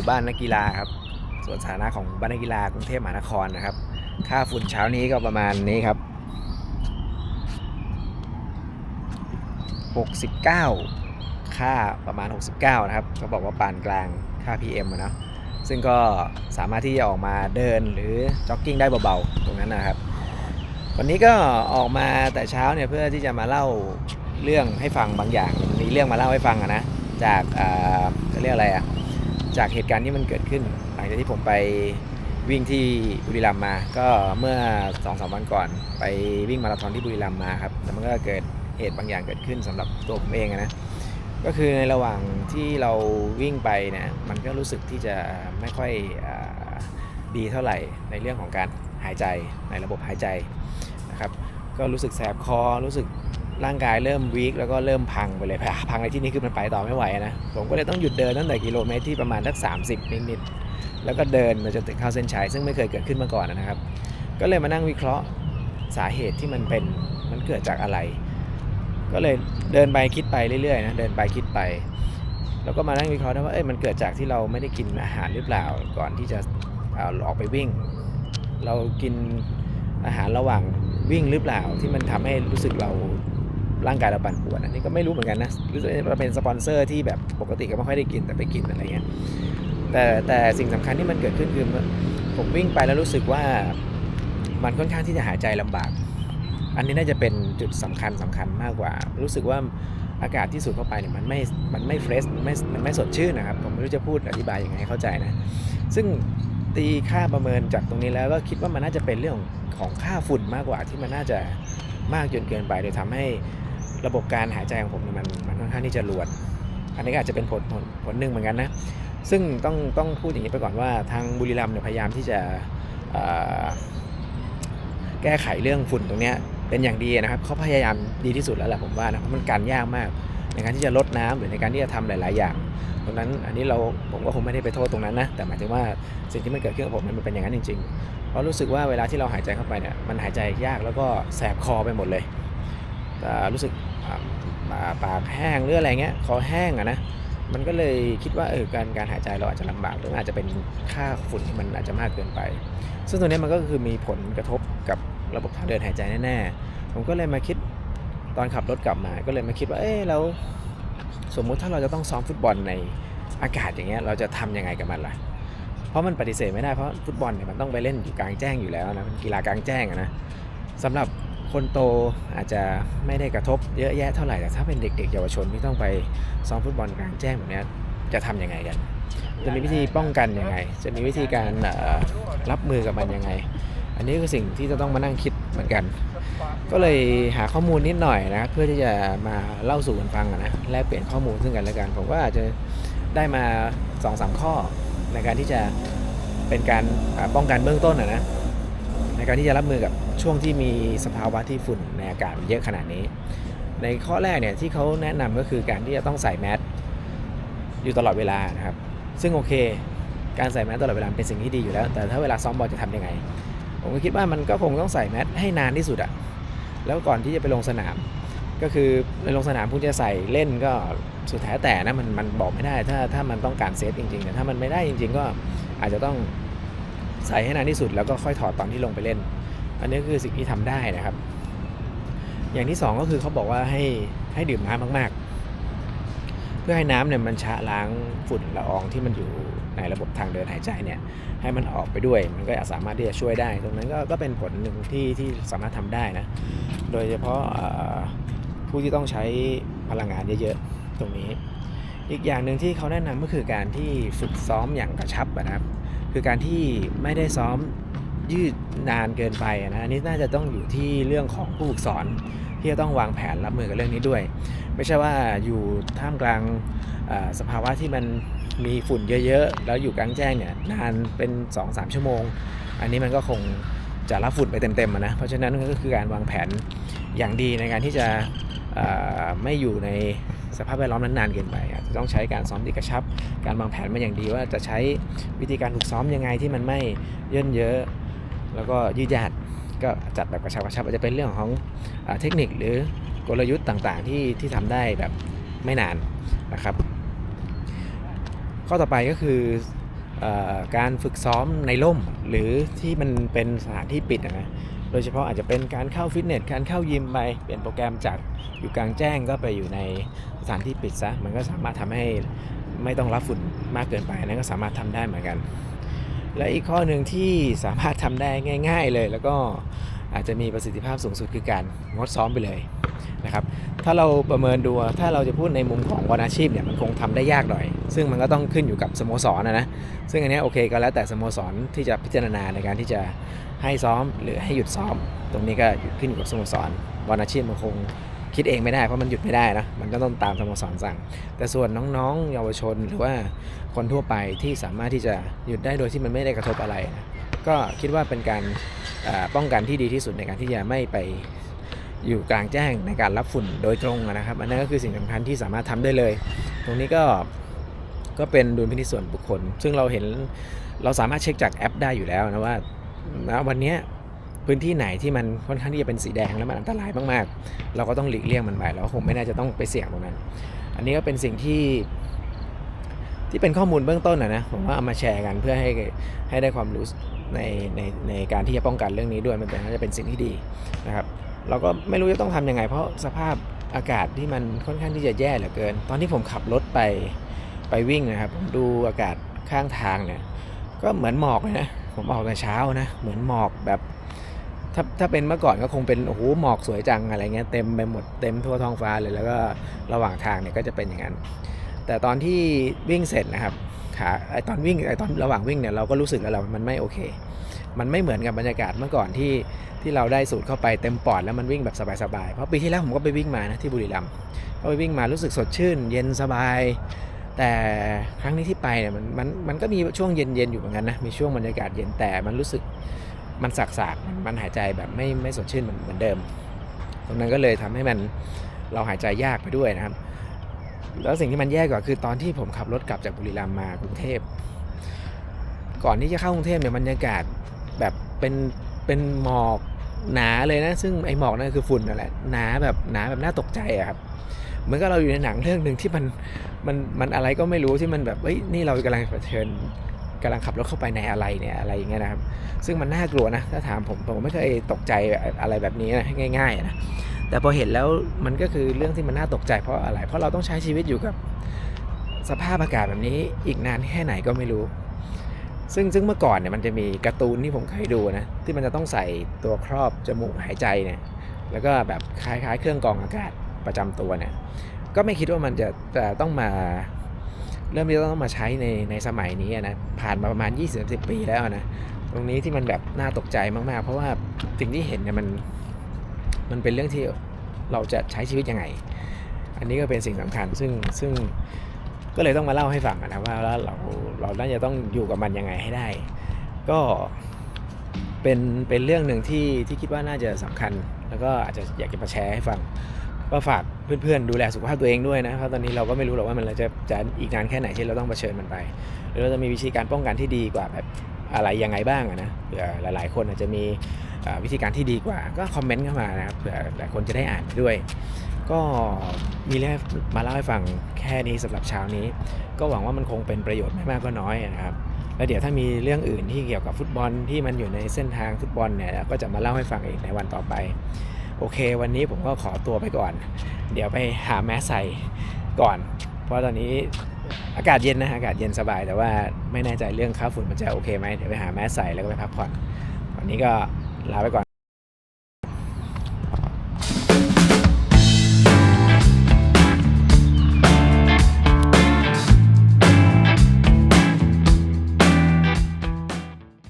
มู่บ้านนักกีฬาครับสวนสาธารณะของบ้านนักกีฬากรุงเทพมหานครนะครับ ค่าฝุ่นเช้านี้ก็ประมาณนี้ครับ 69 ค่าประมาณ 69 นะครับก็บอกว่าปานกลางค่า PM อะเนาะซึ่งก็สามารถที่จะออกมาเดินหรือจ็อกกิ้งได้เบาๆ ตรงนั้นนะครับ วันนี้ก็ออกมาแต่เช้าเนี่ยเพื่อที่จะมาเล่าเรื่องให้ฟังบางอย่างมีเรื่องมาเล่าให้ฟังอะนะจากเขาเรียกอะไรอะ จากเหตุการณ์ที่มันเกิดขึ้น หลังจากที่ผมไปวิ่งที่บุรีรัมย์มา ก็เมื่อ2อสวันก่อน ไปวิ่งมาราธอนที่บุรีรัมย์มาครับแล้วมันก็เกิดเหตุบางอย่างเกิดขึ้นสำหรับตัวผมเองนะก็คือในระหว่างที่เราวิ่งไปเนี่ยมันก็รู้สึกที่จะไม่ค่อยอดีเท่าไหร่ในเรื่องของการหายใจในระบบหายใจนะครับ ก็รู้สึกแสบคอรู้สึก ร่างกายเริ่มวีคแล้วก็เริ่มพังไปเลยพังในที่นี้คือมันไปต่อไม่ไหวนะ ผมก็เลยต้องหยุดเดินตั้งแต่กิโลเมตรที่ประมาณสัก30 นิดๆแล้วก็เดินมาจนถึงเข้าเส้นชัยซึ่งไม่เคยเกิดขึ้นมาก่อนนะครับ ก็เลยมานั่งวิเคราะห์สาเหตุที่มันเป็นมันเกิดจากอะไร ก็เลยเดินไปคิดไปเรื่อยๆนะเดินไปคิดไป แล้วก็มานั่งวิเคราะห์นะว่าเอ้ยมันเกิดจากที่เราไม่ได้กินอาหารหรือเปล่าก่อนที่จะเอาออกไปวิ่ง เรากินอาหารระหว่างวิ่งหรือเปล่าที่มันทำให้รู้สึกเรา ร่างกายเราปั่นป่วนอันนี้ก็ไม่รู้เหมือนกันนะรู้สึกว่าเป็นสปอนเซอร์ที่แบบปกติก็ไม่ค่อยได้กินแต่ไปกินอะไรเงี้ยแต่แต่สิ่งสำคัญที่มันเกิดขึ้นคือผมวิ่งไปแล้วรู้สึกว่ามันค่อนข้างที่จะหายใจลำบาก อันนี้น่าจะเป็นจุดสำคัญสำคัญมากกว่า รู้สึกว่าอากาศที่สูดเข้าไปเนี่ยมันไม่ มันไม่เฟรชมันไม่ มันไม่สดชื่นนะครับ ผมไม่รู้จะพูดอธิบายยังไงให้เข้าใจนะ ซึ่งตีค่าประเมินจากตรงนี้แล้วก็คิดว่ามันน่าจะเป็นเรื่องของค่าฝุ่นมากกว่าที่มันน่าจะมากจนเกินไปโดยทำให้ ระบบการหายใจของผมเนี่ยมันมันค่อนข้างที่จะรวนอันนี้ก็อาจจะเป็นผลผลผลหนึ่งเหมือนกันนะ ซึ่งต้องต้องพูดอย่างนี้ไปก่อนว่าทางบุรีรัมย์เนี่ยพยายามที่จะแก้ไขเรื่องฝุ่นตรงนี้เป็นอย่างดีนะครับเขาพยายามดีที่สุดแล้วแหละผมว่านะเพราะมันการยากมาก ในการที่จะลดน้ำหรือในการที่จะทำหลาย ๆ อย่างตรงนั้นอันนี้เราผมก็คงไม่ได้ไปโทษตรงนั้นนะแต่หมายถึงว่าสิ่งที่มันเกิดขึ้นกับผมมันเป็นอย่างนั้นจริง ๆ เพราะรู้สึกว่าเวลาที่เราหายใจเข้าไปเนี่ยมันหายใจยากแล้วก็แสบคอไปหมดเลยแต่รู้สึก อ่าปากปากแห้งหรืออะไรเงี้ยคอแห้งอะนะมันก็เลยคิดว่าเออการการหายใจเราอาจจะลำบากหรืออาจจะเป็นค่าฝุ่นที่มันอาจจะมากเกินไป ซึ่งตัวนี้มันก็คือมีผลกระทบกับระบบทางเดินหายใจแน่ๆผมก็เลยมาคิดตอนขับรถกลับมา ก็เลยมาคิดว่าเออเราสมมุติถ้าเราจะต้องซ้อมฟุตบอลในอากาศอย่างเงี้ยเราจะทำยังไงกับมันล่ะ เพราะมันปฏิเสธไม่ได้เพราะฟุตบอลเนี่ยมันต้องไปเล่นอยู่กลางแจ้งอยู่แล้วนะเป็นกีฬากลางแจ้งอะนะสำหรับ คนโตอาจจะไม่ได้กระทบเยอะแยะเท่าไหร่แต่ถ้าเป็นเด็กๆเยาวชนที่ต้องไปซ้อมฟุตบอลกลางแจ้งแบบนี้จะทำยังไงกัน จะมีวิธีป้องกันยังไง จะมีวิธีการรับมือกับมันยังไง อันนี้คือสิ่งที่จะต้องมานั่งคิดเหมือนกัน ก็เลยหาข้อมูลนิดหน่อยนะเพื่อที่จะมาเล่าสู่กันฟังนะแลกเปลี่ยนข้อมูลซึ่งกันและกันผมก็อาจจะได้มา2อสข้อในการที่จะเป็นการป้องกันเบื้องต้นนะ ในการที่จะรับมือกับช่วงที่มีสภาวะที่ฝุ่นในอากาศเยอะขนาดนี้ ในข้อแรกเนี่ยที่เขาแนะนำก็คือการที่จะต้องใส่แมสอยู่ตลอดเวลานะครับ ซึ่งโอเค การใส่แมสตลอดเวลาเป็นสิ่งที่ดีอยู่แล้ว แต่ถ้าเวลาซ้อมบอลจะทำยังไง ผมก็คิดว่ามันก็คงต้องใส่แมสให้นานที่สุดอะแล้วก่อนที่จะไปลงสนาม ก็คือในลงสนามคุณจะใส่เล่นก็สุดแท้แต่นะมันมันบอกไม่ได้ ถ้าถ้ามันต้องการเซฟจริงๆแต่ถ้ามันไม่ได้จริง ๆ ก็อาจจะต้อง ใส่ให้นานที่สุดแล้วก็ค่อยถอดตอนที่ลงไปเล่น อันนี้คือสิ่งที่ทำได้นะครับ อย่างที่สองก็คือเขาบอกว่าให้ให้ดื่มน้ำมากๆ เพื่อให้น้ำเนี่ยมันชะล้างฝุ่นละอองที่มันอยู่ในระบบทางเดินหายใจเนี่ยให้มันออกไปด้วย มันก็สามารถที่จะช่วยได้ ตรงนั้นก็ก็เป็นผลหนึ่งที่ที่สามารถทำได้นะ โดยเฉพาะผู้ที่ต้องใช้พลังงานเยอะๆ ตรงนี้ อีกอย่างหนึ่งที่เขาแนะนำก็คือการที่ฝึกซ้อมอย่างกระชับนะครับ คือการที่ไม่ได้ซ้อมยืดนานเกินไปนะอันนี้น่าจะต้องอยู่ที่เรื่องของผู้ฝึกสอนที่จะต้องวางแผนรับมือกับเรื่องนี้ด้วย ไม่ใช่ว่าอยู่ท่ามกลางสภาวะที่มันมีฝุ่นเยอะๆ แล้วอยู่กลางแจ้งเนี่ยนานเป็น 2-3 ชั่วโมง อันนี้มันก็คงจะรับฝุ่นไปเต็มๆนะเพราะฉะนั้นก็คือการวางแผนอย่างดีในการที่จะไม่อยู่ใน สภาพแวดล้อมนั้นนานเกินไปอาจจะต้องใช้การซ้อมที่กระชับ การวางแผนมาอย่างดีว่าจะใช้วิธีการฝึกซ้อมยังไงที่มันไม่เยินเยอะ แล้วก็ยืดหยาดก็จัดแบบกระชับกระชับอาจจะเป็นเรื่องของอเทคนิคหรือกลยุทธ์ต่างๆ ที่ที่ทำได้แบบไม่นานนะครับ ข้อต่อไปก็คืออการฝึกซ้อมในร่มหรือที่มันเป็นสถานที่ปิดนะ โดยเฉพาะอาจจะเป็นการเข้าฟิตเนส การเข้ายิมไป เปลี่ยนโปรแกรมจากอยู่กลางแจ้งก็ไปอยู่ในสถานที่ปิดซะ มันก็สามารถทำให้ไม่ต้องรับฝุ่นมากเกินไปนั่นก็สามารถทำได้เหมือนกัน และอีกข้อหนึ่งที่สามารถทำได้ง่าย ๆเลย แล้วก็อาจจะมีประสิทธิภาพสูงสุดคือการงดซ้อมไปเลย นะครับถ้าเราประเมินดูถ้าเราจะพูดในมุมของวันอาชีพเนี่ยมันคงทำได้ยากหน่อย ซึ่งมันก็ต้องขึ้นอยู่กับสโมสรนะนะซึ่งอันนี้โอเคก็แล้วแต่สโมสรที่จะพิจารณาในการที่จะให้ซ้อมหรือให้หยุดซ้อม ตรงนี้ก็ขึ้นอยู่กับสโมสรวันอาชีพมันคงคิดเองไม่ได้เพราะมันหยุดไม่ได้นะมันก็ต้องตามสโมสรสั่ง แต่ส่วนน้องๆ เยาวชนหรือว่าคนทั่วไปที่สามารถที่จะหยุดได้โดยที่มันไม่ได้กระทบอะไรนะก็คิดว่าเป็นการป้องกันที่ดีที่สุดในการที่จะไม่ไป อยู่กลางแจ้งในการรับฝุ่นโดยตรงนะครับ อันนั้นก็คือสิ่งสำคัญที่สามารถทำได้เลย ตรงนี้ก็ก็เป็นดุลพินิจส่วนบุคคล ซึ่งเราเห็นเราสามารถเช็คจากแอปได้อยู่แล้วนะว่าณวันนี้พื้นที่ไหนที่มันค่อนข้างที่จะเป็นสีแดงแล้วมันอันตรายมากๆ เราก็ต้องหลีกเลี่ยงมันไปเราก็คงไม่น่าจะต้องไปเสี่ยงตรงนั้น อันนี้ก็เป็นสิ่งที่ที่เป็นข้อมูลเบื้องต้นนะนะผมว่าเอามาแชร์กันเพื่อให้ให้ได้ความรู้ในในในการที่จะป้องกันเรื่องนี้ด้วยมันเป็นน่าจะเป็นสิ่งที่ดีนะครับ เราก็ไม่รู้จะต้องทำยังไง เพราะสภาพอากาศที่มันค่อนข้างที่จะแย่เหลือเกิน ตอนที่ผมขับรถไปไปวิ่งนะครับผมดูอากาศข้างทางเนี่ยก็เหมือนหมอกเลยนะผมออกแต่เช้านะ เหมือนหมอกแบบ ถ้าถ้าเป็นเมื่อก่อนก็คงเป็นโอ้โหหมอกสวยจังอะไรเงี้ยเต็มไปหมดเต็มทั่วท้องฟ้าเลยแล้วก็ระหว่างทางเนี่ยก็จะเป็นอย่างนั้น แต่ตอนที่วิ่งเสร็จนะครับขาไอตอนวิ่งไอตอนระหว่างวิ่งเนี่ยเราก็รู้สึกแล้วเรามันไม่โอเค มันไม่เหมือนกับบรรยากาศเมื่อก่อนที่ที่เราได้สูดเข้าไปเต็มปอดแล้วมันวิ่งแบบสบายๆ เพราะปีที่แล้วผมก็ไปวิ่งมานะที่บุรีรัมย์ก็ไปวิ่งมารู้สึกสดชื่น เย็นสบาย แต่ครั้งนี้ที่ไปเนี่ยมันมันมันก็มีช่วงเย็นๆอยู่เหมือนกันนะมีช่วงบรรยากาศเย็นแต่มันรู้สึกมันสากๆมันมันหายใจแบบไม่ไม่สดชื่นเหมือนเหมือนเดิม ตรงนั้นก็เลยทำให้มันเราหายใจยากไปด้วยนะครับ แล้วสิ่งที่มันแย่กว่าคือตอนที่ผมขับรถกลับจากบุรีรัมย์มากรุงเทพก่อนที่จะเข้ากรุงเทพเนี่ยบรรยากาศ แบบเป็นเป็นหมอกหนาเลยนะ ซึ่งไอหมอกนั่นคือฝุ่นนั่นแหละหนาแบบหนาแบบน่าตกใจอะครับเหมือนกับเราอยู่ในหนังเรื่องหนึ่งที่มันมันมันอะไรก็ไม่รู้ที่มันแบบเฮ้ยนี่เรากำลังเผชิญกำลังขับรถเข้าไปในอะไรเนี่ยอะไรอย่างเงี้ยนะครับ ซึ่งมันน่ากลัวนะถ้าถามผมผมไม่เคยตกใจอะไรแบบนี้นะง่ายๆนะแต่พอเห็นแล้วมันก็คือเรื่องที่มันน่าตกใจเพราะอะไร เพราะเราต้องใช้ชีวิตอยู่กับสภาพอากาศแบบนี้อีกนานแค่ไหนก็ไม่รู้ ซึ่งซึ่งเมื่อก่อนเนี่ยมันจะมีการ์ตูนที่ผมเคยดูนะ ที่มันจะต้องใส่ตัวครอบจมูกหายใจเนี่ย แล้วก็แบบคล้ายๆ เครื่องกรองอากาศประจำตัวเนี่ย ก็ไม่คิดว่ามันจะจะต้องมา เริ่มที่ต้องมาใช้ในในสมัยนี้นะ ผ่านมาประมาณ 20-10 ปีแล้วนะ ตรงนี้ที่มันแบบน่าตกใจมากๆ เพราะว่าสิ่งที่เห็นเนี่ยมันมันเป็นเรื่องที่เราจะใช้ชีวิตยังไง อันนี้ก็เป็นสิ่งสำคัญ ซึ่งซึ่งก็เลยต้องมาเล่าให้ฟังนะว่าแล้วเรา เราน่าจะต้องอยู่กับมันยังไงให้ได้ ก็เป็นเป็นเรื่องหนึ่งที่ที่คิดว่าน่าจะสำคัญ แล้วก็อาจจะอยากจะมาแชร์ให้ฟังก็ฝากเพื่อนๆดูแลสุขภาพตัวเองด้วยนะเพราะตอนนี้เราก็ไม่รู้หรอกว่ามันจะจะอีกนานแค่ไหนที่เราต้องเผชิญมันไปหรือเราจะมีวิธีการป้องกันที่ดีกว่าแบบอะไรยังไงบ้างนะเผื่อหลาย ๆ คนอาจจะมีวิธีการที่ดีกว่า ก็คอมเมนต์เข้ามานะครับเผื่อหลายคนจะได้อ่านไปด้วย ก็มีเรื่องมาเล่าให้ฟังแค่นี้สำหรับเช้านี้ ก็หวังว่ามันคงเป็นประโยชน์ไม่มากก็น้อยนะครับ แล้วเดี๋ยวถ้ามีเรื่องอื่นที่เกี่ยวกับฟุตบอลที่มันอยู่ในเส้นทางฟุตบอลเนี่ยก็จะมาเล่าให้ฟังอีกในวันต่อไป โอเค วันนี้ผมก็ขอตัวไปก่อน เดี๋ยวไปหาแมสใส่ก่อน เพราะตอนนี้อากาศเย็นนะอากาศเย็นสบาย แต่ว่าไม่แน่ใจเรื่องค่าฝุ่นมันจะโอเคไหมเดี๋ยวไปหาแมสใส่แล้วก็ไปพักผ่อนวันนี้ก็ลาไปก่อน